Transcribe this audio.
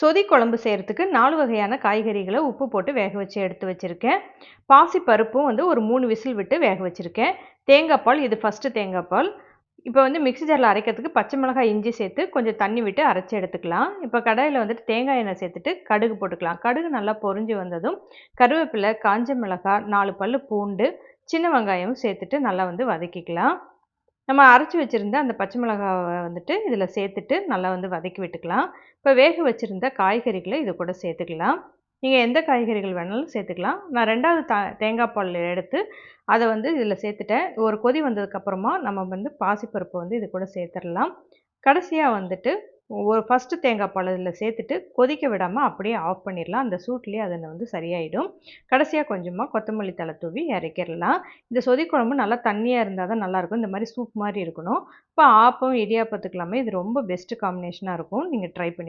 சொதி குழம்பு செய்கிறதுக்கு நாலு வகையான காய்கறிகளை உப்பு போட்டு வேக வச்சு எடுத்து வச்சுருக்கேன். பாசி பருப்பும் வந்து ஒரு மூணு விசில் விட்டு வேக வச்சுருக்கேன். தேங்காய் பால் இது ஃபஸ்ட்டு தேங்காய் பால். இப்போ வந்து மிக்ஸி ஜாரில் அரைக்கிறதுக்கு பச்சை மிளகாய் இஞ்சி சேர்த்து கொஞ்சம் தண்ணி விட்டு அரைச்சி எடுத்துக்கலாம். இப்போ கடாயில் வந்துட்டு தேங்காய் எண்ணெய் சேர்த்துட்டு கடுகு போட்டுக்கலாம். கடுகு நல்லா பொறிஞ்சு வந்ததும் கருவேப்பிலை காஞ்ச மிளகாய் நாலு பல் பூண்டு சின்ன வெங்காயம் சேர்த்துட்டு நல்லா வந்து வதக்கிக்கலாம். நம்ம அரைச்சி வச்சுருந்த அந்த பச்சை மிளகாவை வந்துட்டு இதில் சேர்த்துட்டு நல்லா வந்து வதக்கி விட்டுக்கலாம். இப்போ வேக வச்சுருந்த காய்கறிகளை இது கூட சேர்த்துக்கலாம். நீங்கள் எந்த காய்கறிகள் வேணாலும் சேர்த்துக்கலாம். நான் ரெண்டாவது தா தேங்காய் பால் எடுத்து அதை வந்து இதில் சேர்த்துட்டேன். ஒரு கொதி வந்ததுக்கப்புறமா நம்ம வந்து பாசிப்பருப்பை வந்து இது கூட சேர்த்துடலாம். கடைசியாக வந்துட்டு ஒரு ஃபஸ்ட்டு தேங்காய் பால் இதில் சேர்த்துட்டு கொதிக்க விடாமல் அப்படியே ஆஃப் பண்ணிடலாம். அந்த சூட்லேயே அதில் வந்து சரியாயிடும். கடைசியாக கொஞ்சமாக கொத்தமல்லி தலை தூவி இறக்கிடலாம். இந்த சொதி குழம்பு நல்லா தண்ணியாக இருந்தால் தான் நல்லாயிருக்கும் இந்த மாதிரி சூப் மாதிரி இருக்கணும். இப்போ ஆப்பம் இடியாப்பத்துக்கெல்லாமே இது ரொம்ப பெஸ்ட்டு காம்பினேஷனாக இருக்கும். நீங்கள் ட்ரை பண்ணி